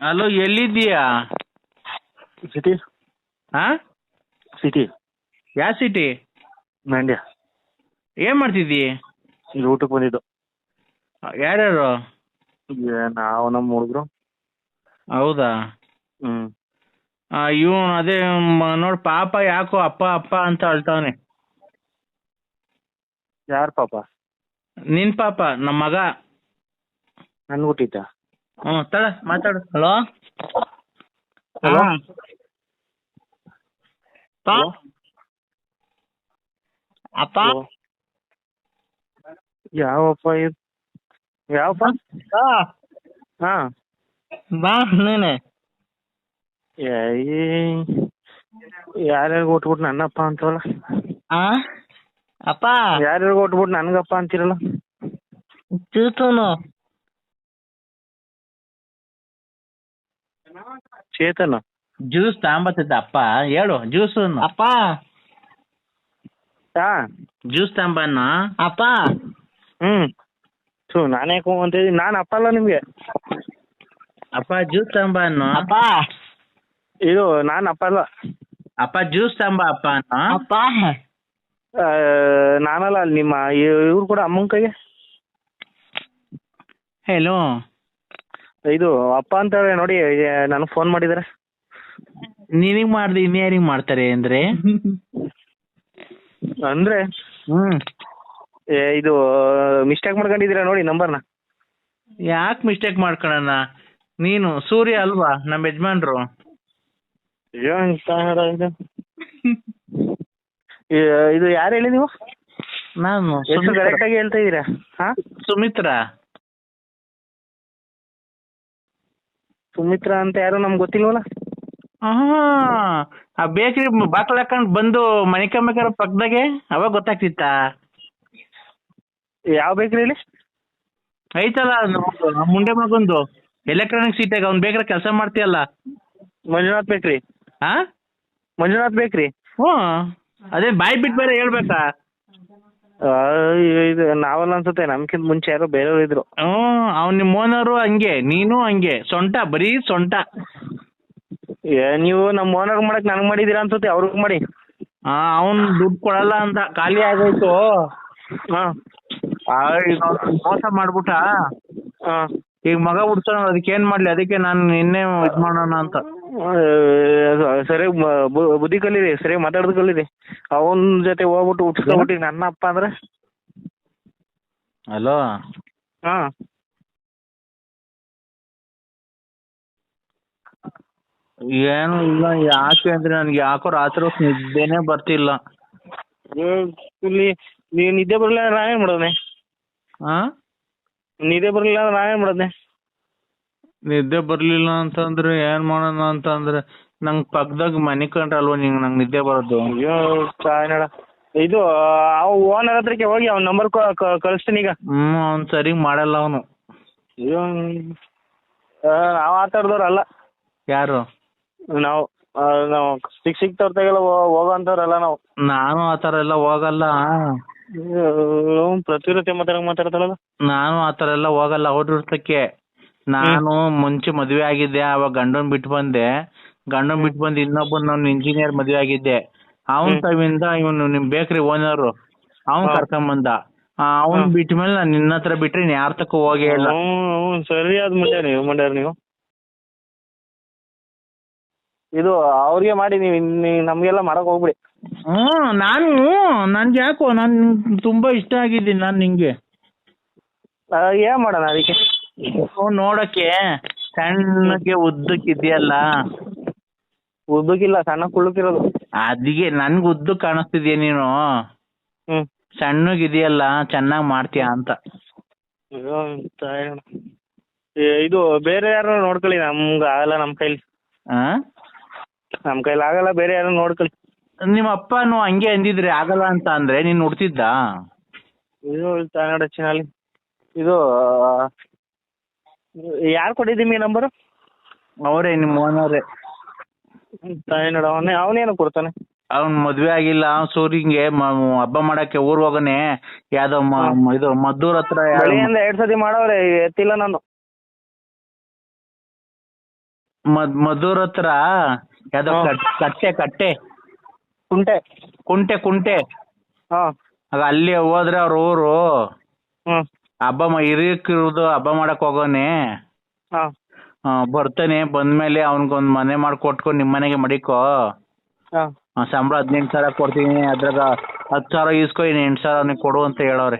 Hello ಎಲ್ಲಿದ್ದೀಯಾ? City ಹಾ city ಯಾವ ಸಿಟಿ ಮಂಡ್ಯ ಏನ್ ಮಾಡ್ತಿದ್ದಿ? ಇಲ್ಲಿ ಊಟಕ್ಕೆ ಬಂದಿದ್ದು. ಯಾರ್ಯಾರು? ಏ, ನಾವು ನಮ್ಮ ಹುಡುಗರು. ಹೌದಾ? ಹ್ಞೂ ಇವನು ಅದೇ ನೋಡ್ ಪಾಪ ಯಾಕೋ ಅಪ್ಪ ಅಪ್ಪ ಅಂತ ಅಳ್ತಾವನೆ. ಯಾರು ಪಾಪ? ನಿನ್ ಪಾಪ ನಮ್ಮ ಮಗ. ನನ್ ಹುಟ್ಟಿದ್ದ? ಹ್ಞೂ ತಳ ಮಾತಾಡು. ಹಲೋ? Hello? ಅಪ್ಪ? ಯಾವಪ್ಪ ಇದು? ಯಾವಪ್ಪ? ಹಾ. ಬಾ ನೀನೆ. ಯಾರ್ಯಾರಿಗೆ ಕೊಟ್ಬಿಟ್ಟು ನನ್ನಪ್ಪ ಅಂತವಲ್ಲ? ಆ? ಅಪ್ಪ? ಯಾರ್ಯಾರಿಗೆ ಕೊಟ್ಬಿಟ್ಟು ನನ್ಗಪ್ಪ ಅಂತೀರಲ್ಲ? ಚೂತನು. ಚೇತನ್. ಜ್ಯೂಸ್ ತಾಂಬತ್ತಿದ್ದ ಅಪ್ಪ ಹೇಳು ಜ್ಯೂಸ್ ಅಪ್ಪ. ಹಾ. ಜ್ಯೂಸ್ ತಗೊಂಬನ್ನ ಅಪ್ಪ. ಹ್ಮ್. ಥೂ ನಾನು ಯಾಕೆ ಅಂತಿದ್ದೀನಿ ನಾನು ಅಪ್ಪ ಅಲ್ಲ ನಿಮ್ಗೆ? ಅಪ್ಪ ಜ್ಯೂಸ್ ತಗೊಂಬನ್ನು ಅಪ್ಪ. ಇದು ನಾನು ಅಪ್ಪ ಅಲ್ಲ. ಅಪ್ಪ ಜ್ಯೂಸ್ ತಾಂಬ ಅಪ್ಪ ಅನ್ನು ಅಪ್ಪ. ಆ, ನಾನಲ್ಲ ಅಲ್ಲಿ ನಿಮ್ಮ ಇವ್ರು ಕೂಡ ಅಮ್ಮನ ಕೈಗೆ? ಹೇಳು ಇದು ಅಪ್ಪ ಅಂತ ನೋಡಿ ನನಗೆ ಫೋನ್ ಮಾಡಿದ್ದಾರೆ ನಿನಗ್ ಮಾಡ್ದೆ ಇನ್ಯಾರಿಗ್ ಮಾಡ್ತಾರೆ ಅಂದ್ರೆ? ಅಂದ್ರೆ? ಹ್ಮ್. ಇದು ಮಿಸ್ಟೇಕ್ ಮಾಡ್ಕೊಂಡಿದ್ದೀರಾ ನೋಡಿ ನಂಬರ್ನ. ಯಾಕ್ ಮಿಸ್ಟೇಕ್ ಮಾಡ್ಕೊಳಣ ನೀನು ಸೂರ್ಯ ಅಲ್ವಾ ನಮ್ಮ ಯಜಮಾನ್ರು? ಇದು. ಯಾರು ಹೇಳಿ ನೀವು? ನಾನು ಎಷ್ಟು ಆಗಿ ಹೇಳ್ತಾ ಇದ್ದೀರಾ ಸುಮಿತ್ರಾ ಸುಮಿತ್ರ. ಸುಮಿತ್ರ ಅಂತ ಯಾರು ನಮ್ಗೆ ಗೊತ್ತಿಲ್ವಲ್ಲ? ಆ ಆ ಬೇಕ್ರಿ ಬಾಕ್ಲ ಹಾಕೊಂಡ್ ಬಂದು ಮಣಿಕಂಬೇಕಾರ ಪಕ್ಕದಾಗೆ ಅವಾಗ ಗೊತ್ತಾಗ್ತಿತ್ತ? ಯಾವ ಬೇಕ್ರಿ ಇಲ್ಲಿ ಐತಲ್ಲ ನಮ್ದು, ಆ ಮುಂಡೆ ಮಗೊಂದು ಎಲೆಕ್ಟ್ರಾನಿಕ್ ಸೀಟಾಗ ಅವ್ನ್ ಬೇಕ್ರೆ ಕೆಲಸ ಮಾಡ್ತೀಯಲ್ಲ? ಮಂಜುನಾಥ್ ಬೇಕ್ರಿ. ಹಾ ಮಂಜುನಾಥ್ ಬೇಕ್ರಿ. ಹ್ಞೂ ಅದೇ ಬಾಯ್ ಬಿಟ್ಟು ಬೇರೆ ಹೇಳ್ಬೇಕಾ? ಇದು ನಾವಲ್ಲ ಅನ್ಸುತ್ತೆ ನಮ್ಕಿಂತ ಮುಂಚೆ ಯಾರೋ ಬೇರೆಯವ್ರು ಇದ್ರು. ಹ್ಞೂ ಅವ್ನ್ ನಿಮ್ಮ ಓನರು ಹಂಗೆ ನೀನು ಹಂಗೆ ಸೊಂಟ ಬರೀ ಸೊಂಟ. ಏ, ನೀವು ನಮ್ಮ ಓನರ್ ಮಾಡಕ್ ನನಗೆ ಮಾಡಿದಿರ ಅನ್ಸುತ್ತೆ ಅವ್ರಿಗೆ ಮಾಡಿ. ಆ ಅವ್ನ್ ದುಡ್ಡು ಕೊಡಲ್ಲ ಅಂತ ಖಾಲಿ ಆಗೋಯ್ತು. ಹಾ. ಆ, ಈಗ ಅವ್ನ್ ಮೋಸ ಮಾಡ್ಬಿಟ್ಟ ಹಾಂ. ಈಗ ಮಗ ಹುಡ್ಸೋಣ ಅದಕ್ಕೆ ಏನ್ ಮಾಡ್ಲಿ ಅದಕ್ಕೆ ನಾನು ನಿನ್ನೆ ಇದ್ ಮಾಡೋಣ ಅಂತ. ಸರಿಯಾಗಿ ಬುದ್ಧಿ ಕಲೀರಿ ಸರಿಯಾಗಿ ಮಾತಾಡೋದು ಕಲೀರಿ. ಅವನ ಜೊತೆ ಹೋಗ್ಬಿಟ್ಟು ಉಟ್ಸ್ಕೊಬಿಟ್ಟು ನನ್ನ ಅಪ್ಪ ಅಂದ್ರೆ? ಹಲೋ? ಹಾ. ಏನು ಇಲ್ಲ ಯಾಕೆ ಅಂದ್ರೆ ನನ್ಗೆ ಯಾಕೋ ರಾತ್ರಿ ನಿದ್ದೆನೇ ಬರ್ತಿಲ್ಲ. ನೀ ನಿದ್ದೆ ಬರಲಿಲ್ಲ ಅಂದ್ರೆ ನಾವೇನು ಹಾ ನಿದ್ದೆ ಬರಲಿಲ್ಲ ಅಂದ್ರೆ ನಾವೇನು ಮಾಡೋದೆ ನಿದ್ದೆ ಬರ್ಲಿಲ್ಲ ಅಂತಂದ್ರೆ ಏನ್ ಮಾಡೋಣ ಅಂತಂದ್ರೆ ನಂಗ್ ಪಕ್ಕದಾಗ ಮನೆ ಕಂಡ್ರಲ್ವ ನಿಂಗ್ ನಂಗ್ ನಿದ್ದೆ ಬರೋದು. ಅಯ್ಯೋ ಇದು ಅವ ಓನರ್ ಹತ್ರಕ್ಕೆ ಹೋಗಿ ಅವ್ನ ನಂಬರ್ ಕಳಿಸ್ತೀನಿ ಈಗ. ಹ್ಮ್ ಅವ್ನ್ ಸರಿ ಮಾಡಲ್ಲ ಅವನು. ಅಯ್ಯೋ ನಾವು ಆಟಾಡ್ದವ್ರು ಅಲ್ಲ. ಯಾರು? ನಾವು ನಾವ್ ಸಿಕ್ ಸಿಕ್ತವ್ರತೆಗೆಲ್ಲ ಹೋಗೋ ಅಂಥವ್ರಲ್ಲ ನಾವು. ನಾನು ಆತರ ಎಲ್ಲ ಹೋಗಲ್ಲ. ಪ್ರತಿರತೆ ಮಾತಾಡಕ್ ಮಾತಾಡ್ತಾಳಲ್ಲ. ನಾನು ಆತರ ಎಲ್ಲ ಹೋಗಲ್ಲ ಅವ್ರ ನಾನು ಮುಂಚೆ ಮದ್ವೆ ಆಗಿದ್ದೆ ಅವಾಗ ಗಂಡನ್ ಬಿಟ್ಟು ಬಂದೆ. ಗಂಡನ್ ಬಿಟ್ಟು ಬಂದು ಇನ್ನೊಬ್ಬನ್ ನಾನು ಇಂಜಿನಿಯರ್ ಮದ್ವೆ ಆಗಿದ್ದೆ. ಅವನ್ ತವಿಂದ ಇವನು ನಿಮ್ ಬೇಕ್ರಿ ಓನರ್ ಅವನ್ ಕರ್ಕೊಂಡ್ ಬಂದ. ಅವನ್ ಬಿಟ್ಮೇಲೆ ಬಿಟ್ಟ ಮೇಲೆ ನಾನು ನಿನ್ನ ಹತ್ರ ಬಿಟ್ರೆ ಇನ್ ಯಾರ ತಕ್ಕ ಹೋಗೇ ಇಲ್ಲ. ಹ್ಞೂ ಸರಿಯಾದ ಮಂಡ್ಯ ನೀವು ಮಂಡ್ಯಾರ ನೀವು. ಇದು ಅವ್ರಿಗೆ ಮಾಡಿ ನೀವು ನಮಗೆಲ್ಲ ಮಾಡಕ್ ಹೋಗ್ಬಿಡಿ. ಹ್ಮ್ ನಾನು ನನ್ಗೆ ಯಾಕೋ ನಾನ್ ತುಂಬಾ ಇಷ್ಟ ಆಗಿದ್ದೀನಿ ನಾನ್ ನಿಂಗೆ. ಏನ್ ಮಾಡೋಣ ಅದಕ್ಕೆ? ನೋಡಕ್ಕೆ ಸಣ್ಣಗೆ ಉದ್ದಕ್ಕೆ ಇದೆಯಲ್ಲ ಉದ್ದಕ್ಕಿಲ್ಲ ಸಣ್ಣ ಕುಳ್ಳಕ್ಕಿರೋದು. ಅದಿಗೆ ನನ್ಗೆ ಉದ್ದಕ್ ಕಾಣಿಸ್ತಿದ್ಯ ನೀನು? ಸಣ್ಣಗೆ ಸಣ್ಣಗಿದೆಯಲ್ಲ ಚೆನ್ನಾಗ್ ಮಾಡ್ತೀಯ ಅಂತ. ಅಯ್ಯೋ. ಏ, ಇದು ಬೇರೆ ಯಾರು ನೋಡ್ಕೊಳ್ಳಿ ನಮ್ಗೆ ಆಗಲ್ಲ ನಮ್ಮ ಕೈಲಿ. ಆ? ನಮ್ಮ ಕೈಲಿ ಆಗಲ್ಲ ಬೇರೆ ಯಾರು ನೋಡ್ಕೊಳ್ಳಿ. ನಿಮ್ಮ ಅಪ್ಪನು ಹಂಗೆ ಅಂದಿದ್ರೆ ಆಗಲ್ಲ ಅಂತ ಅಂದ್ರೆ ನೀನ್ ಹುಡ್ತಿದ್ದ? ಇದು ತಾನಡ ಚಿನಲ್ಲಿ ಇದು ಯಾರು ಕೊಟ್ಟಿದ್ದೀನಿ ನಂಬರು? ಅವರೇ ನಿಮ್ಮ ಓನರೇ. ಅವ್ನೆ ಅವನೇ ಅವನೇನು ಕೊಡ್ತಾನೆ? ಅವ್ನ್ ಮದ್ವೆ ಆಗಿಲ್ಲ ಅವ್ನ್ ಸೂರಿಂಗೆ ಮ- ಹಬ್ಬ ಮಾಡಕ್ಕೆ ಊರ್ ಹೋಗನೆ. ಯಾವ್ದೋ ಮ- ಮ- ಇದು ಮದ್ದೂರ್ ಹತ್ರ ಯಾವ್ದೋ ಬೆಳಿಗ್ಗೆಯಿಂದ ಎರಡು ಸತಿ ಮಾಡವ್ರೆ ಎತ್ತಿಲ್ಲ ನಾನು ಮದ್ ಮದ್ದೂರ್ ಹತ್ರ ಯಾವ್ದೋ ಹಾ. ಕಟ್- ಕಟ್ಟೆ ಕಟ್ಟೆ. ಕುಂಟೆ. ಕುಂಟೆ ಕುಂಟೆ. ಹಾಂ. ಅಲ್ಲಿ ಹೋದ್ರೆ ಅವ್ರ ಊರು. ಹ್ಞೂ ಹಬ್ಬ ಹಿರಿಯಕ್ಕಿರೋದು ಹಬ್ಬ ಮಾಡಕ್ ಹೋಗೋನೆ. ಹಾ. ಆ, ಮೇಲೆ ಬಂದ್ಮೇಲೆ ಅವ್ನಿಗೊಂದ್ ಮನೆ ಮಾಡಿ ಕೊಟ್ಕೊಂಡು ನಿಮ್ಮ ಮನೆಗೆ ಮಡಿಕೋ. ಹಾಂ. ಆ, ಸಂಬಳ ಹದಿನೆಂಟು ಸಾವಿರ ಕೊಡ್ತೀನಿ. ಅದ್ರಾಗ ಹತ್ತು ಸಾವಿರ ಈಸ್ಕೊ ಇನ್ನು ಎಂಟು ಸಾವಿರ ಅವ್ನಿಗೆ ಕೊಡು ಅಂತ ಹೇಳವ್ರೆ.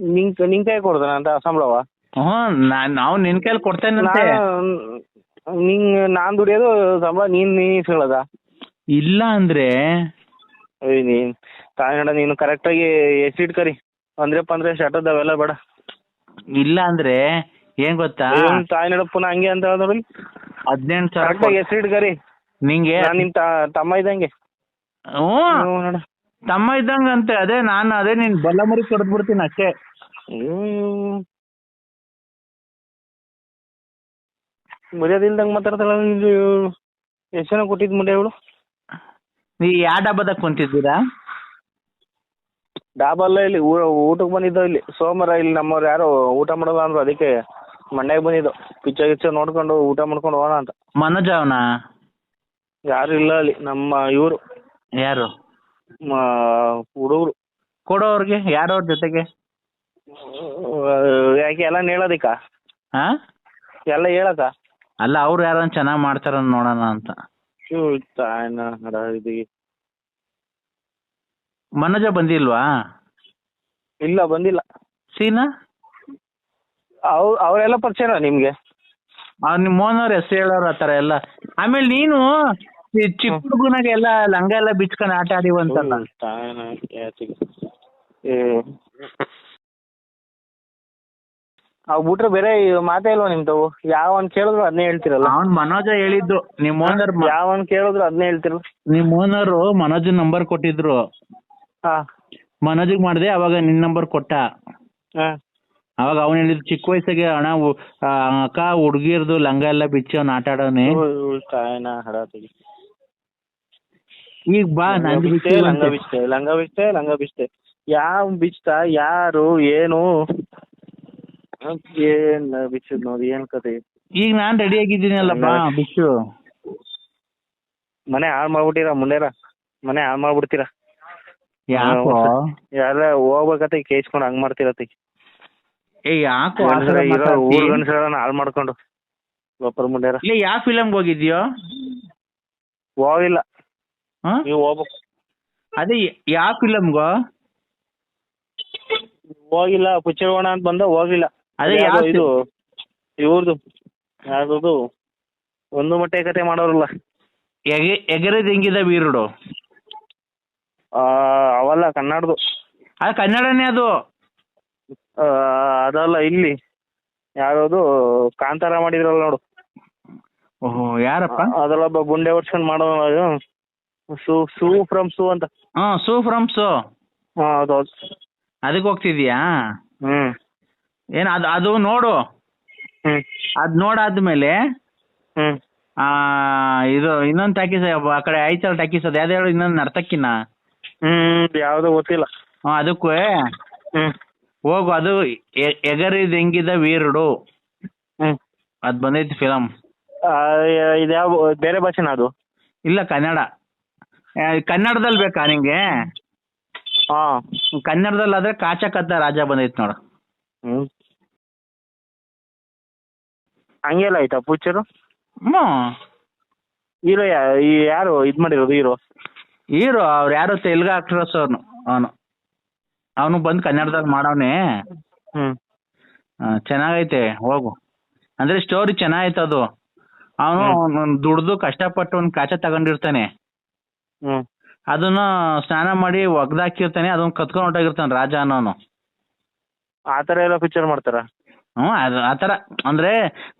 ನಿಂಗೆ ನಿನ್ ಕೈ ಕೊಡ್ತಾನ ಅಂತ ಸಂಬಳವ? ಹ್ಞೂ ನಾನು ನಾವು ನಿನ್ ಕೈಲಿ ಕೊಡ್ತೇನಂತೆ. ನಾನು ನಿಂಗೆ ನಾನ್ ದುಡಿಯೋದು ಸಂಬಳ ನೀನ್ ನೀ ಇಸ್ಕೊಳ್ಳೋದ? ಇಲ್ಲ ಅಂದ್ರೆ. ಏಯ್ ನೀನು ತಾಯಿನಡ ನೀನು ಕರೆಕ್ಟಾಗಿ ಎಷ್ಟು ಇಟ್ಕರಿ. ಅಂದ್ರೆ ಅಂದ್ರೆ ಶಟದ್ ಅವೆಲ್ಲ ಬೇಡ. ಇಲ್ಲ ಅಂದ್ರೆ ಏನ್ ಗೊತ್ತಾ? ಏನ್ ತಾಯಿನಡ ಪುನಃ ಹಂಗೆ ಅಂತ ಹೇಳ್ ನೋಡಿ. ಹದಿನೆಂಟು ಸಾವಿರ ಕರೆಕ್ಟಾಗಿ ಗರಿ ಇಟ್ಕರಿ ನಿಂಗೆ? ನಿಮ್ ತ ತಮ್ಮ ಇದ್ದಂಗೆ. ಹ್ಞೂ. ಹ್ಞೂ ನೋಡ. ತಮ್ಮ ಇದ್ದಂಗಂತೆ ಅದೇ ನಾನು ಅದೇ ನಿನ್ ಬಲ್ಲ ಮರಿ ಕೊಡ್ದು ಬಿಡ್ತೀನಿ ಅಷ್ಟೇ. ಹ್ಮ್. ಮರ್ಯಾದೆ ಇಲ್ದಂಗೆ ಮಾತಾಡ್ತಾಳ ಎಷ್ಟು ಜನ ಕೊಟ್ಟಿದ್ದು ಮುಂಡೆ ಇವಳು ನೀ ಯಾವ ಡಬ್ಬದಾಗ ಕುಂತಿದ್ದೀರಾ? ಡಾಬಲ್ಲ ಇಲ್ಲಿ ಊಟಕ್ಕೆ ಬಂದಿದ್ದೋ ಇಲ್ಲಿ ಸೋಮವಾರ ಇಲ್ಲಿ ನಮ್ಮವ್ರು ಯಾರು ಊಟ ಮಾಡಲ್ಲ ಅಂದ್ರು ಅದಕ್ಕೆ ಮಂಡ್ಯಾಗ ಬಂದಿದ್ದು. ಪಿಚ್ಚ ಗಿಚ್ಚ ನೋಡ್ಕೊಂಡು ಊಟ ಮಾಡ್ಕೊಂಡು ಹೋಗೋಣ ಅಂತ. ಮನೋಜ್ ಅವನ? ಯಾರು ಇಲ್ಲ ಅಲ್ಲಿ ನಮ್ಮ ಇವರು. ಯಾರು? ಹುಡುಗರು. ಕೊಡೋರ್ಗೆ ಯಾರವ್ರ ಜೊತೆಗೆ? ಯಾಕೆ ಎಲ್ಲ ಹೇಳೋದಿಕ್ಕ? ಹಾ ಎಲ್ಲ ಹೇಳಕ್ಕ? ಅಲ್ಲ ಅವ್ರು ಯಾರು ಚೆನ್ನಾಗಿ ಮಾಡ್ತಾರ ನೋಡೋಣ ಅಂತ. ತಾಯ್ನ ಇದು ಮನೋಜ ಬಂದಿಲ್ವಾ? ಇಲ್ಲ ಬಂದಿಲ್ಲ. ಸೀನಾ? ಅವ್ ಅವರೆಲ್ಲ ಪರಿಚಯ ನಿಮ್ಗೆ? ನಿಮ್ಮ ಓನರ್ ಹೆಸರು ಹೇಳೋರು ಆತರ ಥರ ಎಲ್ಲ. ಆಮೇಲೆ ನೀನು ಈ ಚಿಕ್ಕ ಹುಡುಗನಾಗ ಎಲ್ಲ ಲಂಗ ಎಲ್ಲ ಬಿಚ್ಕೊಂಡು ಆಟ ಆಡಿವಂತಲ್ಲ ಅವ್ ಬಿಟ್ರೆ ಬೇರೆ ಮಾತೇ ಇಲ್ವಾ ನಿಮ್ದವು ಯಾವನ್ ಕೇಳಿದ್ರು ಅದನ್ನೇ ಹೇಳ್ತಿರಲ್ಲ. ಅವ್ನ್ ಮನೋಜ ಹೇಳಿದ್ರು ನಿಮ್ಮ ಓನರ್ ಯಾವನ್ ಕೇಳಿದ್ರು ಅದನ್ನೇ ಹೇಳ್ತಿರಲ್ಲ. ನಿಮ್ಮ ಓನರ್ ಮನೋಜ್ ನಂಬರ್ ಕೊಟ್ಟಿದ್ರು. ಹಾ. ಮನೋಜಿಗೆ ಮಾಡಿದೆ ಅವಾಗ ನಿನ್ ನಂಬರ್ ಕೊಟ್ಟ. ಹಾ. ಅವಾಗ ಅವನು ಹೇಳಿದ ಚಿಕ್ಕ ವಯಸ್ಸಿಗೆ ಅಣ್ಣ ಆ, ಅಕ್ಕ ಹುಡುಗಿರ್ದು ಲಂಗ ಎಲ್ಲ ಬಿಚ್ಚಿ ಅವ್ನು ಆಟ ಆಡೋನೆ. ಈಗ ಬಾ ನಂದು ಬಿಚ್ಚೆ ಲಂಗ ಬಿಚ್ಚೆ ಲಂಗ ಬಿಚ್ಚೆ ಲಂಗ ಬಿಚ್ಚೆ. ಯಾವ ಬಿಚ್ಚ ಯಾರು ಏನು? ಏನ್ ಬಿಚ್ಚದ್ ನೋಡಿ ಏನ್ ಕತೆ? ಈಗ ನಾನ್ ರೆಡಿ ಆಗಿದ್ದೀನಲ್ಲ ಬಾ ಬಿಚ್ಚು. ಮನೆ ಹಾಳ್ ಮಾಡ್ಬಿಟ್ಟಿರ ಮುಂದೆರ ಮನೆ ಹಾಳ್ ಮಾಡ್ಬಿಡ್ತೀರಾ? ಯಾಕೋ ಎಲ್ಲ ಹೋಗ್ಬೇಕತ್ತೆ ಕೇಸ್ಕೊಂಡು ಹಂಗ್ ಮಾಡ್ತಿರತ್ತಿ ಏ ಯಾಕೋ ಆ ಥರ ಇರೋ ಮಾತಾಡ್ತಿ? ಊರ್ ಗಂಡಸರನ್ನ ಹಾಳು ಮಾಡ್ಕೊಂಡು. ಗೊಪ್ಪರ ಮುಂದೆರ ಇಲ್ಲ ಯಾವ ಫಿಲಮ್ಗೆ ಹೋಗಿದ್ಯೋ? ಹೋಗಿಲ್ಲ. ಹಾ? ನೀವು ಹೋಗ್ಬೇಕು. ಅದೇ ಯಾವ ಫಿಲಮ್ಗೋ ಹೋಗಿಲ್ಲ ಪುಚ್ಚರೋಣ ಅಂತ ಬಂದ ಹೋಗಿಲ್ಲ. ಅದೇ ಯಾವ್ದೋ ಯಾವ ಇದು ಇವ್ರದ್ದು ಯಾವ್ದು ಒಂದು ಮೊಟ್ಟೆ ಕತೆ ಮಾಡೋರಲ್ಲ. ಎಗರೆ ತೆಂಗಿದ ಬೀರುಡು. ವೀರುಡು ಆ, ಅವಲ್ಲ ಕನ್ನಡದು. ಅದು ಕನ್ನಡನೇ ಅದು? ಆ, ಅದಲ್ಲ ಇಲ್ಲಿ. ಯಾವ್ದು ಕಾಂತಾರ ಮಾಡಿದ್ರಲ್ಲ ನೋಡು. ಓಹೋ ಯಾರಪ್ಪ? ಅದೆಲ್ಲ ಒಬ್ಬ ಗುಂಡೆ ಹೊಡ್ಸ್ಕೊಂಡ್ ಮಾಡೋ ಸೂ ಸೂ ಫ್ರಮ್ ಸೂ ಅಂತ. ಹಾ ಸೂ ಫ್ರಮ್ ಸೂ. ಹಾ ಹೌದು ಅದಕ್ಕೆ ಹೋಗ್ತಿದ್ಯಾ ಹ್ಮ್. ಏನು ಅದು ಅದು ನೋಡು. ಹ್ಮ್. ಅದ್ ನೋಡಾದ್ಮೇಲೆ ಹ್ಮ್. ಆ ಇದು ಇನ್ನೊಂದು ಟಾಕೀಸ್ ಆ ಕಡೆ ಐತಲ್ಲ ಟಾಕೀಸ್ ಅದು ಯಾವ್ದು ಹೇಳು ಇನ್ನೊಂದು ನರ್ತಕಿನ ಹ್ಮ್ ಯಾವ್ದು ಗೊತ್ತಿಲ್ಲ. ಹಾ ಅದಕ್ಕೂ? ಹ್ಮ್. ಹೋಗು ಅದು ಎ- ಎಗರಿದ್ ಹೆಂಗಿದ ವೀರುಡು? ಹ್ಮ್. ಅದ್ ಬಂದೈತಿ ಫಿಲಮ್ ಆ, ಇದ್ಯಾವ ಬೇರೆ ಭಾಷೆನ ಅದು? ಇಲ್ಲ ಕನ್ನಡ. ಆ, ಕನ್ನಡದಲ್ಲಿ ಬೇಕಾ ನಿಂಗೆ? ಹಾ. ಕನ್ನಡದಲ್ಲಾದ್ರೆ ಕಾಚ ಕದ್ದ ರಾಜ ಬಂದೈತಿ ನೋಡು. ಹ್ಮ್. ಹಂಗೆಲ್ಲ ಆಯ್ತಾ ಪೂಚರು ಹ್ಞೂ ಹೀರೋ ಈ ಯಾರು ಇದ್ ಮಾಡಿರೋದು ಹೀರೋ? ಹೀರೋ ಅವ್ರು ಯಾರು ತೆಲುಗು ಆಕ್ಟ್ರಸ್ ಅವನು ಅವನು. ಅವನು ಬಂದು ಕನ್ನಡದಲ್ಲಿ ಮಾಡವನೆ. ಹ್ಮ್. ಚೆನ್ನಾಗೈತೆ ಹೋಗು. ಅಂದ್ರೆ ಸ್ಟೋರಿ ಚೆನ್ನಾಗೈತೆ ಅದು. ಅವನು ದುಡ್ದು ಕಷ್ಟಪಟ್ಟು ಒಂದು ಕಾಚ ತಗೊಂಡಿರ್ತಾನೆ. ಹ್ಮ್. ಅದನ್ನ ಸ್ನಾನ ಮಾಡಿ ಒಗ್ದಾಕಿರ್ತಾನೆ ಅದನ್ನ ಕತ್ಕೊಂಡು ಹೊಂಟೋಗಿರ್ತಾನೆ ರಾಜ ಅನ್ನೋನು ಆ ಥರ ಎಲ್ಲ ಪಿಕ್ಚರ್ ಮಾಡ್ತಾರ? ಹ್ಞೂ ಅದು ಆ ಥರ. ಅಂದ್ರೆ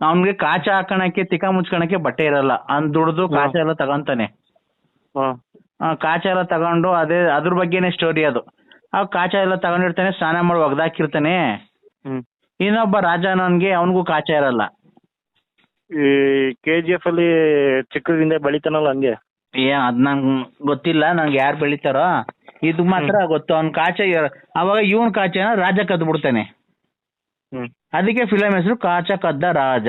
ಅವನಿಗೆ ಕಾಚ ಹಾಕೋಣಕ್ಕೆ ತಿಕ್ಕ ಮುಚ್ಕೊಳಕ್ಕೆ ಬಟ್ಟೆ ಇರಲ್ಲ. ಅವ್ನು ದುಡ್ದು ಕಾಚ ಎಲ್ಲ ತಗೊಂತಾನೆ. ಆ, ಕಾಚ ಎಲ್ಲ ತಗೊಂಡು ಅದೇ ಅದ್ರ ಬಗ್ಗೆನೇ ಸ್ಟೋರಿ ಅದು. ಆ ಕಾಚ ಎಲ್ಲ ತಗೊಂಡಿರ್ತಾನೆ ಸ್ನಾನ ಮಾಡಿ ಒಗ್ದಾಕಿರ್ತಾನೆ. ಹ್ಮ್. ಇನ್ನೊಬ್ಬ ರಾಜ ಅನ್ನೋನ್ಗೆ ಅವನಿಗೂ ಕಾಚ ಇರಲ್ಲ ಈ ಕೆ ಜಿ ಎಫ್ ಅಲ್ಲಿ ಚಿಕ್ಕದಿಂದ ಬೆಳಿತಾನಲ್ಲ ಹಂಗೆ? ಏ ಅದ್ ನಂಗ್ ಗೊತ್ತಿಲ್ಲ ನಂಗೆ ಯಾರು ಬೆಳಿತಾರೋ. ಇದು ಮಾತ್ರ ಗೊತ್ತು ಅವ್ನ ಕಾಚ ಇರ- ಅವಾಗ ಇವನ್ ಕಾಚನ ರಾಜ ಕದ್ದು ಬಿಡ್ತಾನೆ ಹ್ಮ್. ಅದಕ್ಕೆ ಫಿಲಂ ಹೆಸರು ಕಾಚ ಕದ್ದ ರಾಜ.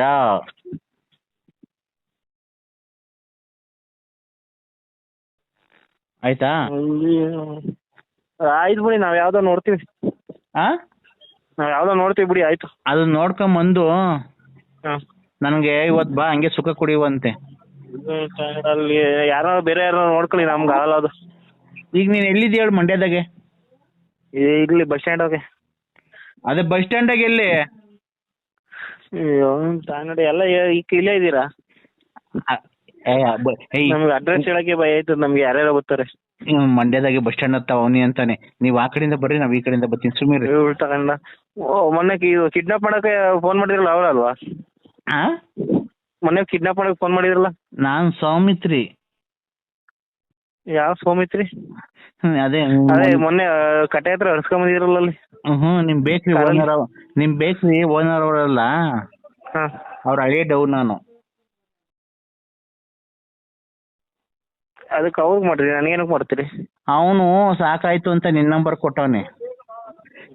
ಆಯ್ತಾ? ಆಯ್ತು ಬಿಡಿ ನಾವು ಯಾವ್ದೋ ನೋಡ್ತೀವಿ. ಆ? ನಾವು ಯಾವ್ದೋ ನೋಡ್ತೀವಿ ಬಿಡಿ ಆಯ್ತು. ಅದು ನೋಡ್ಕೊಂಬಂದು ಹಾಂ. ನನಗೆ ಇವತ್ತು ಬಾ ಹಂಗೆ ಸುಖ ಕುಡಿಯುವಂತೆ ಅಲ್ಲಿ ಯಾರೋ ಬೇರೆ ಯಾರೋ ನೋಡ್ಕೊಳ್ಳಿ ನಮ್ಗೆ ಆಗಲ್ಲ ಅದು. ಈಗ ನೀನ್ ಎಲ್ಲಿದ್ದೀಯ ಹೇಳು ಮಂಡ್ಯದಾಗೆ? ಈ- ಇಲ್ಲಿ ಬಸ್ ಸ್ಟ್ಯಾಂಡ್ ಹೋಗಿ. ಅದೇ ಬಸ್ ಸ್ಟ್ಯಾಂಡಾಗ ಎಲ್ಲಿ? ಅಯ್ಯೋ ತಾನಡಿ ಎಲ್ಲ ಈಗ ಇಲ್ಲೇ ಇದ್ದೀರಾ ಏ, ಬ- ಏಯ್, ನಮ್ಗೆ ಅಡ್ರೆಸ್ ಹೇಳಕ್ಕೆ ಭಯ ಆಯ್ತದ ನಮ್ಗೆ ಯಾರ್ಯಾರು ಬರ್ತಾರೆ. ಇವ್ನು ಮಂಡ್ಯದಾಗೆ ಬಸ್ ಸ್ಟ್ಯಾಂಡ್ ಹತ್ತ ಅವನಿ ಅಂತಾನೆ. ನೀವ್ ಆ ಕಡೆಯಿಂದ ಬರ್ರಿ ನಾವ್ ಈ ಕಡೆಯಿಂದ ಬರ್ತೀನಿ ಸುಮ್ಮನೆ ಇವ್ರು ತಗೊಂಡ ಓ ಮೊನ್ನೆ ಕಿ- ಇದು ಕಿಡ್ನಾಪ್ ಮಾಡಕ್ಕೆ ಫೋನ್ ಮಾಡಿದ್ರಲ್ಲ ಅವರಲ್ವಾ ಆ? ಮೊನ್ನೆ ಕಿಡ್ನಾಪ್ ಮಾಡಕ್ಕೆ ಫೋನ್ ಮಾಡಿದ್ರಲ್ಲ? ನಾನ್ ಸೌಮಿತ್ರಿ. ಯಾವ ಸೋಮಿತ್ರಿ? ಹ್ಮ್, ಅದೇ ಅದೇ ಮೊನ್ನೆ. ಆ, ಕಟ್ಟೆ ಹತ್ರ ಹರ್ಸ್ಕೊಂಡ್ ಬಂದಿದ್ರಲ್ಲ ಅಲ್ಲಿ. ಹ್ಮ್ ನಿಮ್ ಬೇಕ್ರಿ ಕಾರಲ್ಲಿ. ಓನರ್ ನಿಮ್ ಬೇಕ್ರಿ ಓನರ್ ಅವರಲ್ಲ? ಹಾಂ. ಅವ್ರ ಹಳೆ ಡೌನ್ ನಾನು. ಅದಕ್ಕೆ ಅವ್ರಿಗೆ ಮಾಡ್ರಿ ನನಗೇನಕ್ಕೆ ಮಾಡ್ತೀರಿ? ಅವನು ಸಾಕಾಯ್ತು ಅಂತ ನಿನ್ ನಂಬರ್ ಕೊಟ್ಟವನೆ.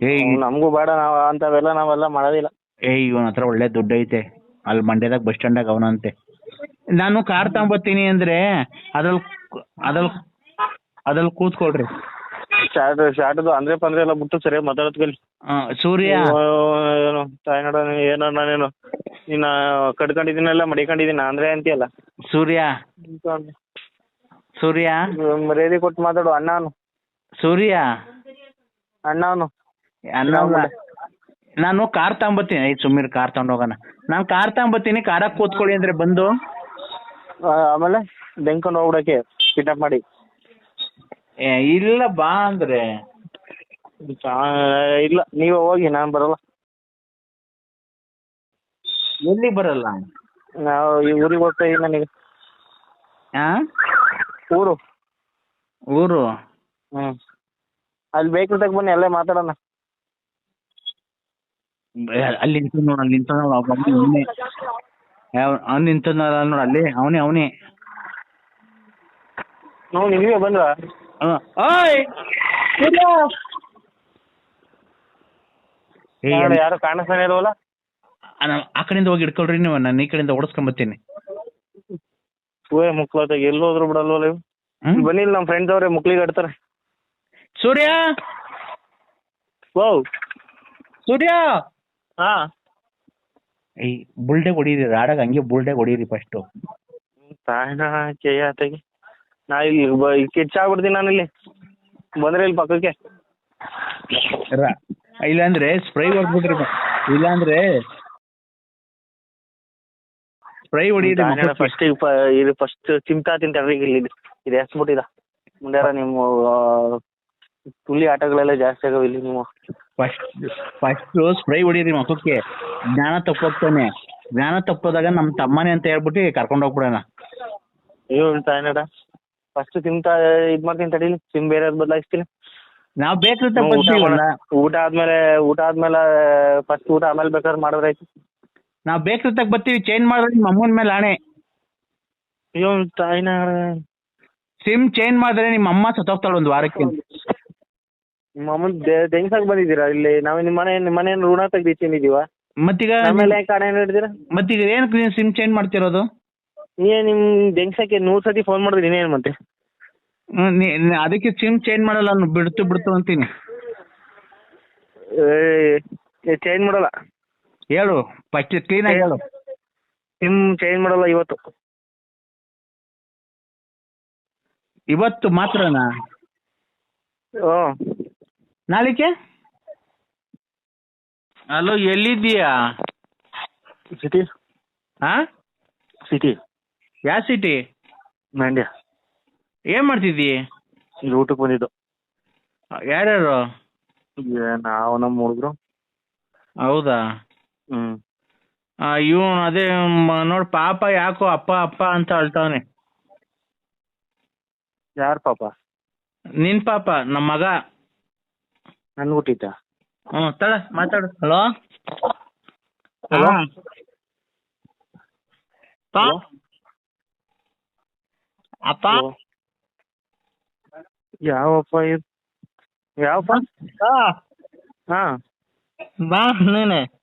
ಏಯ್ ನಮಗೂ ಬೇಡ ನಾವು ಅಂಥವೆಲ್ಲ ನಾವೆಲ್ಲ ಮಾಡೋದಿಲ್ಲ. ಏಯ್ ಇವನ ಹತ್ರ ಒಳ್ಳೆ ದುಡ್ಡು ಐತೆ. ಅಲ್ಲಿ ಮಂಡ್ಯದಾಗ ಬಸ್ ಸ್ಟ್ಯಾಂಡಾಗ ಅವನಂತೆ. ನಾನು ಕಾರ್ ತಗೊಂಬರ್ತೀನಿ ಅಂದ್ರೆ ಅದ್ರಲ್ಲಿ ಅದ್ರಲ್ಲಿ ಅದ್ರಲ್ಲಿ ಕೂತ್ಕೊಳ್ರಿ. ಶಾರ್ಟ್ ಶಾರ್ಟ್ದು ಅಂದ್ರೆ ಪಂದ್ರೆ ಎಲ್ಲ ಬಿಟ್ಟು ಸರಿಯಾಗಿ ಮಾತಾಡೋದ್ಕಲ್ಲಿ ಆ, ಸೂರ್ಯ. ಏನು ತಾಯ್ನಾಡ ಏನೋ ನಾನೇನು ನಿನ್ನ ಕಡ್ಕೊಂಡಿದ್ದೀನಲ್ಲ ಮಡಿಕೊಂಡಿದ್ದೀನಿ? ಅಂದ್ರೆ ಅಂತೀಯಲ್ಲ. ಸೂರ್ಯ. ಸೂರ್ಯ? ಮರ್ಯಾದೆ ಕೊಟ್ಟು ಮಾತಾಡು ಅಣ್ಣ ಅವನು ಸೂರ್ಯ ಅಣ್ಣ ಅವನು ನಾನು ಕಾರ್ ತಗೊಂಬತ್ತೀನಿ. ಐದು ಸುಮ್ಮೀರ್ ಕಾರ್ ತಗೊಂಡ್ ಹೋಗೋಣ. ನಾನು ಕಾರ್ ತಗೊಂಬತ್ತೀನಿ ಕಾರಾಗ ಕೂತ್ಕೊಳ್ಳಿ ಅಂದ್ರೆ ಬಂದು. ಆಮೇಲೆ ಬೆಂಕೊಂಡು ಹೋಗ್ಬಿಡಕ್ಕೆ ಕಿಡ್ನಾಪ್ ಮಾಡಿ. ಏ, ಇಲ್ಲ ಬಾ ಅಂದ್ರೆ. ಇಲ್ಲ ನೀವೇ ಹೋಗಿ ನಾನು ಬರಲ್ಲ. ಎಲ್ಲಿ ಬರಲ್ಲ? ನಾವು ಈ ಊರಿಗೆ ಹೋಗ್ತಾ ಇದ್ದೀನಿ ನನಗೆ. ಆ? ಊರು. ಊರು? ಹ್ಮ್. ಅಲ್ಲಿ ಬೇಕು ತಗ ಬನ್ನಿ ಅಲ್ಲೇ ಮಾತಾಡೋಣ. ಅಲ್ಲಿ ನಿಂತ ನೋಡ ಅಲ್ಲಿ ನಿಂತ ನೋಡ ಅವನೇ ಅವ್ನು ನಿಂತ ನೋಡ ಅಲ್ಲಿ ಅವನೇ ಅವನೇ. ನಾವು ನಿಮಗೆ ಬಂದ್ರ ಓಯ್! ಯಾರು ಕಾಣಿಸ್ತಾನೆ ಇಲ್ವಲ್ಲ? ಆ, ಕಡೆಯಿಂದ ಹೋಗಿ ಇಟ್ಕೊಳ್ರಿ ನೀವು ನಾನು ಈ ಕಡೆಯಿಂದ ಓಡಿಸ್ಕೊಂಬರ್ತೀನಿ ಹೂವೇ ಮುಕ್ಲತ್ತಾಗ ಎಲ್ಲಿ ಹೋದ್ರು ಬಿಡಲ್ವಲ್ಲ ಇವು ಹ್ಮ್? ಬನ್ನಿ ಇಲ್ಲಿ ನಮ್ಮ ಫ್ರೆಂಡ್ಸ್ ಅವ್ರೆ ಮುಕ್ಲಿ ಆಡ್ತಾರೆ. ಸೂರ್ಯ? ಓ ಸೂರ್ಯ? ಹಾ. ಈ ಬುಲ್ಡೆ ಹೊಡೀರಿ ರಾಡಾಗ ಹಂಗೆ ಬುಲ್ಡೆ ಹೊಡೀರಿ ಫಸ್ಟ್ ತಾಯ್ನ ಕೇಯ ಆತಗೆ ನಾ ಇಲ್ಲಿ ಬ- ಇಲ್ಲಿ ಕಿಚ್ಚಾಗ್ಬಿಡ್ತೀನಿ ನಾನು ಇಲ್ಲಿ. ಬಂದ್ರೆ ಇಲ್ಲಿ ಪಕ್ಕಕ್ಕೆ. ಇಲ್ಲಾಂದ್ರೆ ಸ್ಪ್ರೈ ಹೊಡ್ಬಿಟ್ರಿ ಇಲ್ಲಾಂದ್ರೆ ಸ್ಪ್ರೈ ಹೊಡಿಯಿರಿ. ಫಸ್ಟ್ ಇದು ಫಸ್ಟ್ ಚಿಮ್ತಾ ತಿಂತಾರ್ರಿ ಇಲ್ಲಿ. ಇದು. ಎಸ್ಬಿಟ್ಟಿದ ಮುಂದಾರ ನಿಮ್ಮ ಹುಲಿ ತುಳಿ ಆಟಗಳೆಲ್ಲ ಜಾಸ್ತಿ ಆಗೋ ಇಲ್ಲಿ ನೀವು ಫಸ್ಟ್ ಫಸ್ಟ್ ಸ್ಪ್ರೈ ಹೊಡೀರಿ ಮುಖಕ್ಕೆ ಜ್ಞಾನ ತಪ್ಪೋಗ್ತಾನೆ ಜ್ಞಾನ ತಪ್ಪೋದಾಗ ನಮ್ಮ ತಮ್ಮನೇ ಅಂತ ಹೇಳ್ಬಿಟ್ಟು ಕರ್ಕೊಂಡು ಹೋಗ್ಬಿಡೋಣ. ಅಯ್ಯೋ ತಾಯ್ನಡ. ಫಸ್ಟ್ ತಿಂತಾ ಇದ್ ಮಾಡ್ತೀನಿ ತಡೀಲಿ ಸಿಮ್ ಬೇರೆ ಬದಲಾಯಿಸ್ತೀನಿ. ನಾವು ಬೇಕು ಊಟ ಆದ್ಮೇಲೆ ಊಟ ಆದ್ಮೇಲೆ ಫಸ್ಟ್ ಊಟ ಆಮೇಲೆ ಬೇಕಾದ್ರೆ ಮಾಡಿದ್ರಾಯ್ತು ನಾವು ಬೇಕ್ರಿ ತಗ ಬರ್ತೀವಿ ಚೇಂಜ್ ಮಾಡಿದ್ರೆ ನಿಮ್ಮ ಅಮ್ಮನ ಮೇಲೆ ಆಣೆ. ಅಯ್ಯೋ ತಾಯಿನ ಸಿಮ್ ಚೇಂಜ್ ಮಾಡಿದ್ರೆ ನಿಮ್ಮ ಅಮ್ಮ ಸತ್ತೋಗ್ತಾಳೆ ಒಂದು ವಾರಕ್ಕೆ. ನಿಮ್ಮ ಅಮ್ಮನ್ ದೆಂಗ್ಸಾಗ್ ಬಂದಿದ್ದೀರಾ ಇಲ್ಲಿ? ನಾವ್ ನಿಮ್ಮ ಮನೆ ನಿಮ್ಮ ಮನೆ ಋಣ ತೆಗ್ದಿಟ್ಟಿದ್ದೀವ ಮತ್ತೀಗ ಆಮೇಲೆ ಕಾರಣ ಏನು ಹಿಡಿದಿರಾ ಮತ್ತೀಗ ಏನಕ್ಕೆ ನೀವು ಸಿಮ್ ಚೇಂಜ್ ಮಾಡ್ತಿರೋದು? ನೀ ನಿಮ್ ದೆಂಗ್ಸಕ್ಕೆ ನೂರ್ ಸತಿ ಫೋನ್ ಮಾಡಿದ್ರೆ ಇನ್ನೇನು ಮತ್ತೆ? ಹ್ಮ್, ನೀ- ನೀ ಅದಕ್ಕೆ ಸಿಮ್ ಚೇಂಜ್ ಮಾಡಲ್ಲ ನಾನು ಬಿಡ್ತು ಬಿಡ್ತು ಅಂತೀನಿ. ಚೇಂಜ್ ಮಾಡಲ್ಲ. ಹೇಳು ಫಸ್ಟ್ ಕ್ಲೀನಾಗಿ ಹೇಳು. ಸಿಮ್ ಚೇಂಜ್ ಮಾಡಲ್ಲ ಇವತ್ತು. ಇವತ್ತು ಮಾತ್ರನಾ? ಓ ನಾಳಿಕೆ? ಹಲೋ ಎಲ್ಲಿದ್ದೀಯಾ? ಸಿಟಿ ಹಾ? ಸಿಟಿ ಯಾವ ಸಿಟಿ ಮಂಡ್ಯ ಏನ್ ಮಾಡ್ತಿದ್ದೀ? ಇಲ್ಲಿ ಊಟಕ್ಕೆ ಬಂದಿದ್ದು. ಯಾರ್ಯಾರು? ಏ, ನಾವು ನಮ್ಮ ಹುಡುಗರು. ಹೌದಾ? ಹ್ಞೂ ಇವನು ಅದೇ ಮ- ನೋಡ್ ಪಾಪ ಯಾಕೋ ಅಪ್ಪ ಅಪ್ಪ ಅಂತ ಅಳ್ತಾವನೆ. ಯಾರು ಪಾಪ? ನಿನ್ ಪಾಪ ನಮ್ಮ ಮಗ. ನನ್ ಹುಟ್ಟಿದ್ದ. ಹ್ಮ್ ತಳ ಮಾತಾಡು. ಹಲೋ? Hello? ಪಾ ಅಪ್ಪ? ಯಾವಪ್ಪ ಇದು? ಯಾವಪ್ಪ? ಹಾಂ. ಬಾ ನೀನೆ.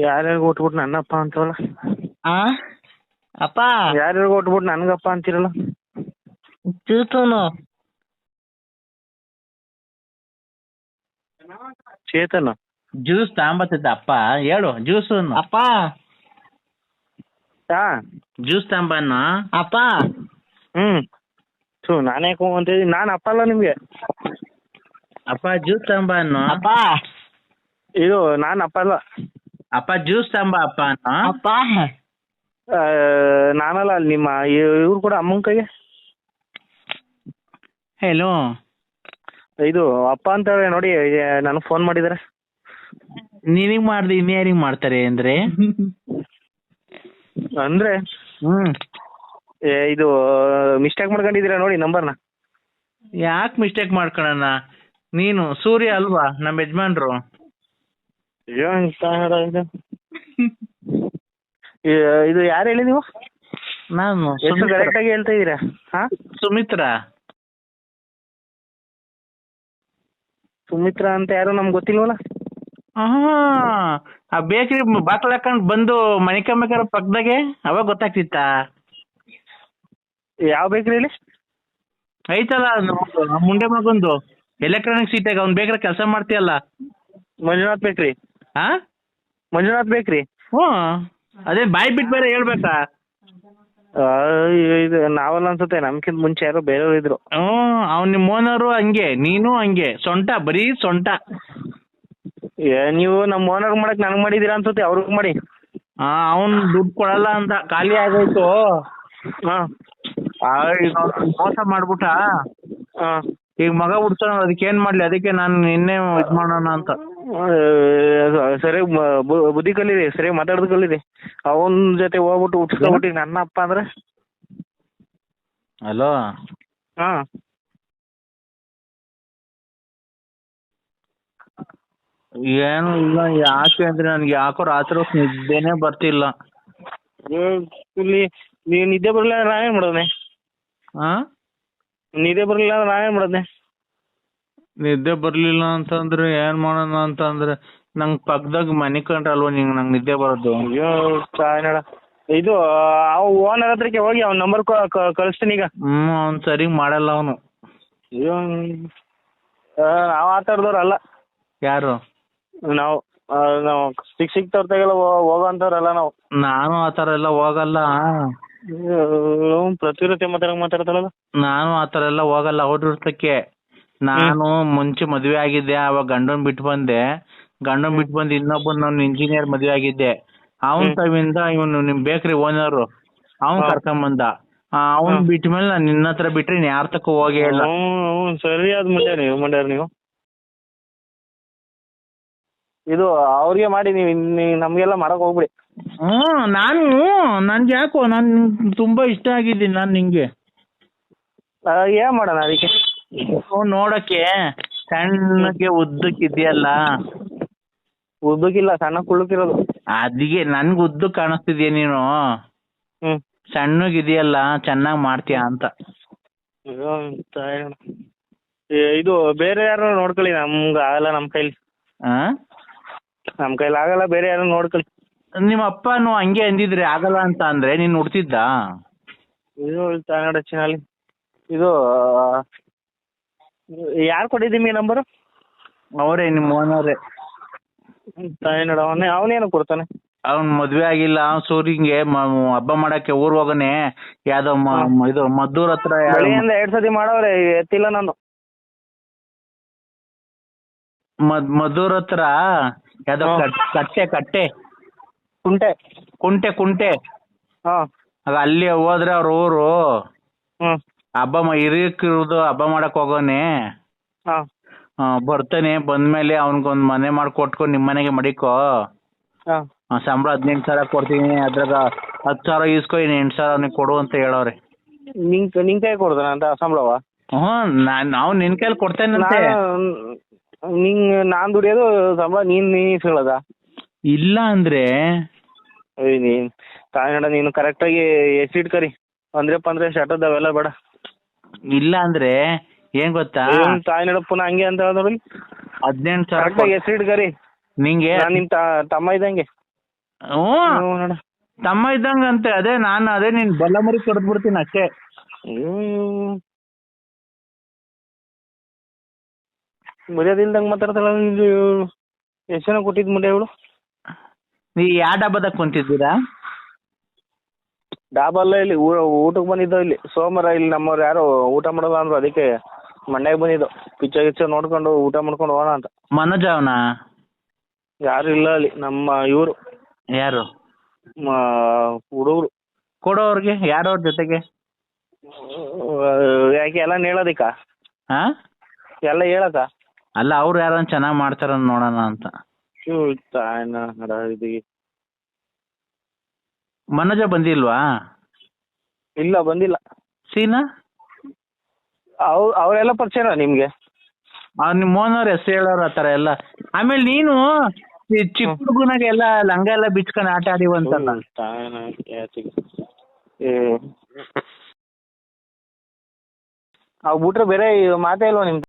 ಯಾರ್ಯಾರು ಕೊಟ್ಬಿಟ್ಟು ನನ್ನಪ್ಪ ಅಂತವಲ್ಲ ಆ? ಅಪ್ಪ? ಯಾರ್ಯಾರು ಕೊಟ್ಬಿಟ್ಟು ನನ್ಗಪ್ಪ ಅಂತಿರಲ್ಲ? ಚೇತನು. ಚೇತನು. ಜ್ಯೂಸ್ ತಾಂಬತ್ತಿದ್ದ ಅಪ್ಪ ಹೇಳು ಜ್ಯೂಸ್ ಅಪ್ಪ. ಹಾ. ಜ್ಯೂಸ್ ತಾಂಬನ್ನ? ಅಪ್ಪ. ಹ್ಮ್. ಸು ನಾನೇ ಅಂತ ನಾನು ಅಪ್ಪ ಅಲ್ಲ ನಿಮ್ಗೆ? ಅಪ್ಪ ಜ್ಯೂಸ್ ಅನ್ನು ಅಪ್ಪ. ಇದು ನಾನು ಅಪ್ಪ ಅಲ್ಲ. ಅಪ್ಪ ಜ್ಯೂಸ್ ತಗೊಂಬ ಅಪ್ಪ ಅನ್ನು ಅಪ್ಪ? ಆ, ನಾನಲ್ಲ ಅಲ್ಲಿ ನಿಮ್ಮ ಇವ್ರು ಕೂಡ ಅಮ್ಮನ ಕೈಗೆ. ಹೆಲೋ ಇದು ಅಪ್ಪ ಅಂತ ನೋಡಿ ನನಗೆ ಫೋನ್ ಮಾಡಿದಾರೆ. ನಿನಗ್ ಮಾಡ್ದೆ ಇನ್ಯಾರಿಗ್ ಮಾಡ್ತಾರೆ ಅಂದ್ರೆ? ಅಂದ್ರೆ? ಹ್ಮ್. ಏ, ಇದು ಮಿಸ್ಟೇಕ್ ಮಾಡ್ಕೊಂಡಿದ್ದೀರಾ ನೋಡಿ ನಂಬರ್ನ ಯಾಕೆ ಮಿಸ್ಟೇಕ್ ಮಾಡ್ಕೊಳಣ? ನೀನು ಸೂರ್ಯ ಅಲ್ವಾ ನಮ್ಮ ಯಜಮಾನ್ರು? ಅಯ್ಯೋ ಇಷ್ಟ ಹಾಡ ಇದು. ಈ- ಇದು ಯಾರು ಹೇಳಿ ನೀವು? ನಾನು ಎಷ್ಟು ಸುಮಿತ್ರ. ಕರೆಕ್ಟ್ ಆಗಿ ಹೇಳ್ತಾ ಇದೀರಾ? ಹಾ? ಸುಮಿತ್ರಾ. ಸುಮಿತ್ರಾ ಅಂತ ಯಾರು ನಮ್ಗೆ ಗೊತ್ತಿಲ್ವಲ್ಲ? ಆಹಾ, ಆ ಬೇಕ್ರಿ ಬಾಕಲ್ ಹಾಕೊಂಡ್ ಬಂದು ಮಣಿಕಂಬೇಕಾರ ಪಕ್ಕದಾಗೆ ಅವಾಗ ಗೊತ್ತಾಗ್ತಿತ್ತಾ? ಯಾವ ಬೇಕ್ರಿ ಹೇಳಿ? ಐತಲ್ಲ ನಮ್ದು, ಆ ಮುಂಡೆ ಮಗೊಂದು. ಎಲೆಕ್ಟ್ರಾನಿಕ್ ಸೀಟಾಗ ಅವ್ನ್ ಬೇಕ್ರೆ ಕೆಲಸ ಮಾಡ್ತೀಯಲ್ಲ? ಮಂಜುನಾಥ್ ಬೇಕ್ರಿ. ಹಾ ಮಂಜುನಾಥ್ ಬೇಕ್ರಿ? ಹ್ಞೂ. ಅದೇ ಬಾಯ್ ಬಿಟ್ ಬೇರೆ ಹೇಳ್ಬೇಕಾ? ಆ, ಇದು ನಾವಲ್ಲ ಅನ್ಸುತ್ತೆ ನಮ್ಕಿಂತ ಮುಂಚೆ ಯಾರೋ ಬೇರೆಯವ್ರು ಇದ್ರು. ಹ್ಞೂ ಅವ್ನ್ ನಿಮ್ಮ ಓನರು ಹಂಗೆ ನೀನು ಹಂಗೆ ಸೊಂಟ ಬರೀ ಸೊಂಟ. ಏ, ನೀವು ನಮ್ಮ ಓನರ್ ಮಾಡಕ್ ನನಗೆ ಮಾಡಿದೀರಾ ಅನ್ಸುತ್ತೆ ಅವ್ರಿಗೆ ಮಾಡಿ. ಆ ಅವ್ನ್ ದುಡ್ಡು ಕೊಡಲ್ಲ ಅಂತ ಖಾಲಿ ಆಗೋಯ್ತು. ಹಾ. ಆ, ಈಗ ಅವ್ನ್ ಮೋಸ ಮಾಡ್ಬಿಟ್ಟ. ಹಾ. ಈಗ ಮಗ ಹುಡ್ಸೋಣ ಅದಕ್ಕೆ ಏನ್ ಮಾಡ್ಲಿ ಅದಕ್ಕೆ ನಾನು ನಿನ್ನೆ ಇದ್ ಮಾಡೋಣ ಅಂತ. ಸರಿ ಬುದ್ಧಿ ಕಲೀರಿ ಸರಿ ಮಾತಾಡೋದು ಕಲೀರಿ. ಅವನ ಜೊತೆ ಹೋಗ್ಬಿಟ್ಟು ಹುಟ್ಟಿಸ್ಕೊಬಿಟ್ಟು ನನ್ನ ಅಪ್ಪ ಅಂದ್ರೆ? ಹಲೋ? ಹಾ. ಏನು ಇಲ್ಲ ಯಾಕೆ ಅಂದ್ರೆ ನನ್ಗೆ ಯಾಕೋ ರಾತ್ರಿ ಹೊತ್ತು ನಿದ್ದೆನೆ ಬರ್ತಿಲ್ಲ. ಇಲ್ಲಿ ನೀವು ನಿದ್ದೆ ಬರಲಿಲ್ಲ ಅಂದ್ರೆ ನಾವೇನು ಹಾ ನಿದ್ದೆ ಬರಲಿಲ್ಲ ಅಂದ್ರೆ ನಾವೇನು ಮಾಡೋದೆ ನಿದ್ದೆ ಬರ್ಲಿಲ್ಲ ಅಂತಂದ್ರೆ ಏನ್ ಮಾಡೋಣ ಅಂತಂದ್ರೆ ನಂಗ್ ಪಕ್ಕದಾಗ ಮನೆ ಕಂಡ್ರಲ್ವ ನಿಂಗ್ ನಂಗ್ ನಿದ್ದೆ ಬರೋದು? ಅಯ್ಯೋ ಇದು ಆ ಓನರ್ ಹತ್ರಕ್ಕೆ ಹೋಗಿ ಅವ್ನ ನಂಬರ್ ಕಳಿಸ್ತೀನಿ ಈಗ. ಹ್ಮ್ ಅವ್ನ್ ಸರಿಗ್ ಮಾಡಲ್ಲ ಅವನು. ಅಯ್ಯೋ ನಾವು ಆಟಾಡ್ದವ್ರು ಅಲ್ಲ. ಯಾರು? ನಾವು ಆ, ನಾವು ಸಿಕ್ ಸಿಕ್ತವ್ರತಾಗೆಲ್ಲ ಹೋಗೋಂಥವ್ರಲ್ಲ ನಾವು. ನಾನು ಆತರ ಎಲ್ಲಾ ಎಲ್ಲ ಹೋಗಲ್ಲ. ಅಯ್ಯೋ, ಪ್ರತಿರತೆ ಮಾತಾಡಕ್ ಮಾತಾಡ್ತಾರಲ್ಲ. ನಾನು ಆತರ ಎಲ್ಲಾ ಎಲ್ಲ ಹೋಗಲ್ಲ ಹುಡುಗರ್ತಕ್ಕೆ ನಾನು ಮುಂಚೆ ಮದ್ವೆ ಆಗಿದ್ದೆ ಅವಾಗ ಗಂಡನ್ ಬಿಟ್ಟು ಬಂದೆ. ಗಂಡನ್ ಬಿಟ್ಟು ಬಂದು ಇನ್ನೊಬ್ಬನ್ ನಾನು ಇಂಜಿನಿಯರ್ ಮದ್ವೆ ಆಗಿದ್ದೆ. ಅವನ್ ತವಿಂದ ಇವನು ನಿಮ್ ಬೇಕ್ರಿ ಓನರ್ ಅವನ್ ಹಾ. ಕರ್ಕೊಂಡ್ ಬಂದ ಅವ್ನ್ ಬಿಟ್ಟ ಮೇಲೆ ನಾನು ನಿನ್ನ ಹತ್ರ ಬಿಟ್ರೆ ಇನ್ ಯಾರ ತಕ್ಕ ಹೋಗೇ ಇಲ್ಲ. ಸರಿಯಾದ ಮಂಡ್ಯ ನೀವು ಮಂಡ್ಯಾರ ನೀವು. ಇದು ಅವ್ರಿಗೆ ಮಾಡಿ ನೀವು ನಮ್ಗೆಲ್ಲ ಮಾಡಕ್ ಹೋಗ್ಬಿಡಿ. ಹ್ಮ್ ನಾನು ನನ್ಗೆ ಯಾಕೋ ನಾನ್ ತುಂಬಾ ಇಷ್ಟ ಆಗಿದ್ದೀನಿ ನಾನ್ ನಿಂಗೆ. ಏನ್ ಮಾಡೋಣ ಅದಕ್ಕೆ? ಅವ್ನ್ ನೋಡಕ್ಕೆ ಸಣ್ಣಗೆ ಉದ್ದಕ್ಕಿದ್ಯಲ್ಲ ಉದ್ದಕ್ಕಿಲ್ಲ ಸಣ್ಣ ಕುಳ್ಳಕ್ಕಿರೋದು. ಅದಿಗೆ ನನ್ಗ್ ಉದ್ದ ಕಾಣಿಸ್ತಿದ್ಯ ನೀನು? ಹ್ಮ್. ಸಣ್ಣಗಿದೆಯಲ್ಲ ಚೆನ್ನಾಗ್ ಮಾಡ್ತೀಯ ಅಂತ. ಅಯ್ಯೋ, ತಾಯಣ್ಣ. ಏ, ಇದು ಬೇರೆ ಯಾರು ನೋಡ್ಕೊಳ್ಳಿ ನಮ್ಗೆ ಆಗಲ್ಲ ನಮ್ಮ ಕೈಲಿ. ಆ? ನಮ್ಮ ಕೈಲಿ ಆಗಲ್ಲ ಬೇರೆ ಯಾರು ನೋಡ್ಕೊಳ್ಳಿ. ನಿಮ್ಮ ಅಪ್ಪನು ಹಂಗೆ ಅಂದಿದ್ರೆ ಆಗಲ್ಲ ಅಂತ ಅಂದ್ರೆ ನೀನ್ ಹುಡ್ತಿದ್ದ ಇದು ಇದು ಯಾರು ಕೊಟ್ಟಿದ್ದೀನಿ ನಂಬರು ಅವರೇ ನಿಮ್ಮ ಓನರೇ ತಾಯಣ್ಣ ಅವನೇ ಅವನೇನು ಕೊಡ್ತಾನೆ? ಅವ್ನ್ ಮದ್ವೆ ಆಗಿಲ್ಲ ಅವ್ನ್ ಸೂರಿಂಗೆ ಮ- ಹಬ್ಬ ಮಾಡಕ್ಕೆ ಊರ್ ಹೋಗನೆ ಯಾವ್ದೋ ಮ- ಇದು ಮದ್ದೂರ್ ಹತ್ರ ಯಾವ್ದೋ ಬೆಳಿಗ್ಗೆಯಿಂದ ಎರಡು ಸತಿ ಮಾಡವ್ರೆ ಎತ್ತಿಲ್ಲ ನಾನು ಮದ್ ಮದ್ದೂರ್ ಹತ್ರ ಯಾವ್ದೋ ಹಾ. ಕಟ್- ಕಟ್ಟೆ ಕಟ್ಟೆ. ಕುಂಟೆ. ಕುಂಟೆ ಕುಂಟೆ. ಹಾಂ. ಆಗ ಅಲ್ಲಿ ಹೋದ್ರೆ ಅವ್ರ ಊರು. ಹ್ಞೂ ಹಬ್ಬ ಮ- ಹಿರಿಯಕ್ಕಿರೋದು ಹಬ್ಬ ಮಾಡಕ್ ಹೋಗೋನೆ. ಹಾಂ. ಆ, ಬರ್ತಾನೆ. ಬಂದ್ಮೇಲೆ ಅವ್ನಿಗೊಂದ್ ಮನೆ ಮಾಡ್ಕೊಟ್ಕೊಂಡು ನಿಮ್ ಮನೆಗೆ ಮಡಿಕೋ. ಹಾಂ. ಆ, ಸಂಬಳ ಹದಿನೆಂಟು ಸಾವಿರ ಕೊಡ್ತೀನಿ. ಅದ್ರಾಗ ಹತ್ತು ಸಾವಿರ ಈಸ್ಕೊ ಇನ್ನು ಎಂಟು ಸಾವಿರ ಅವ್ನಿಗೆ ಕೊಡು ಅಂತ ಹೇಳವ್ರೆ. ನಿಂಗೆ ನಿಂಗೆ ಕೈ ಕೊಡ್ತಾನ ಅಂತ ಸಂಬಳವ? ಹ್ಮ್ ನಾನ್ ನಾವು ನಿನ್ ಕೈಲಿ ಕೊಡ್ತೇನಂತೆ. ನಾನು ನಿಂಗೆ ನಾನು ದುಡಿಯೋದು ಸಂಬಳ ನೀನು ನೀನು ಇಸ್ಕೊಳ್ಳೋದ? ಇಲ್ಲ ಅಂದ್ರೆ. ಏಯ್ ನೀನು ನೋಡ ನೀನು ಕರೆಕ್ಟಾಗಿ ಎಸಿಡ್ ಇಟ್ಕರಿ. ಅಂದ್ರೆ ಪಂದ್ರೆ ಶಟದ್ ಅವೆಲ್ಲ ಬೇಡ. ಇಲ್ಲ ಅಂದ್ರೆ ಏನ್ ಗೊತ್ತಾ? ಏನ್ ನಡಪ್ಪನ ಪುನಃ ಹಂಗೆ ಅಂತ ನೋಡಿ. ಹದಿನೆಂಟು ಸಾವಿರ ಕರೆಕ್ಟಾಗಿ ಎಷ್ಟು ಇಟ್ಕರಿ ನಿಂಗೆ? ನಿಮ್ ನಿಮ್ಮ ತಮ್ಮ ಇದ್ದಂಗೆ. ಹ್ಮ್ ಹ್ಞೂ ನೋಡ. ತಮ್ಮ ಇದ್ದಂಗಂತೆ ಅದೇ ನಾನು ಅದೇ ನಿನ್ ಬಲ್ಲಮರಿ ಬಿಡ್ತೀನಿ ಅಷ್ಟೇ. ಮರ್ಯಾದಿಲ್ದಂಗೆ ಮಾತಾಡ್ತಾಳ ಎಷ್ಟು ಜನ ಕೊಟ್ಟಿದ್ ಇವಳು ನೀ ಯಾವ ಡಬ್ಬದಾಗ ಕುಂತಿದ್ದೀರಾ? ಡಾಬಲ್ಲ ಇಲ್ಲಿ ಊಟಕ್ಕೆ ಬಂದಿದ್ದೋ ಇಲ್ಲಿ ಸೋಮವಾರ ಇಲ್ಲಿ ನಮ್ಮವ್ರು ಯಾರು ಊಟ ಮಾಡಲ್ಲ ಅಂದ್ರು ಅದಕ್ಕೆ ಮಂಡ್ಯಕ್ಕೆ ಬಂದಿದ್ದೋ. ಪಿಚ್ಚ ಗಿಚ್ಚ ನೋಡ್ಕೊಂಡು ಊಟ ಮಾಡ್ಕೊಂಡು ಹೋಗೋಣ ಅಂತ. ಮನೋಜ್ ಅವನ? ಯಾರು ಇಲ್ಲ ಅಲ್ಲಿ ನಮ್ಮ ಇವರು. ಯಾರು? ಹುಡುಗರು. ಕೊಡೋರ್ಗೆ ಯಾರು ಅವ್ರ ಜೊತೆಗೆ ಯಾಕೆ ಎಲ್ಲ ಹೇಳೋದಿಕ್ಕ? ಹಾ? ಎಲ್ಲ ಹೇಳಕ್ಕ? ಅಲ್ಲ ಅವ್ರು ಯಾರು ಚೆನ್ನಾಗಿ ಮಾಡ್ತಾರ ನೋಡೋಣ ಅಂತ. ಶೂ ತಾಯ್ನ ಮನೋಜ ಬಂದಿಲ್ವಾ? ಇಲ್ಲ ಬಂದಿಲ್ಲ. ಸೀನಾ? ಅವ್ರು ಅವರೆಲ್ಲ ಪರಿಚಯ ನಿಮ್ಗೆ? ಅವ್ರ ನಿಮ್ ಮೋಹನ್ ಹೆಸರು ಹೇಳೋರು ಆ ಥರ ಎಲ್ಲ. ಆಮೇಲೆ ನೀನು ಈ ಚಿಕ್ಕ ಹುಡುಗನಾಗ ಎಲ್ಲ ಲಂಗ ಎಲ್ಲ ಬಿಚ್ಕೊಂಡು ಆಟ ಆಡಿವಂತಲ್ಲ ಅವು ಬಿಟ್ರೆ ಬೇರೆ ಮಾತೇ ಇಲ್ವಾ ನಿಮ್ಮ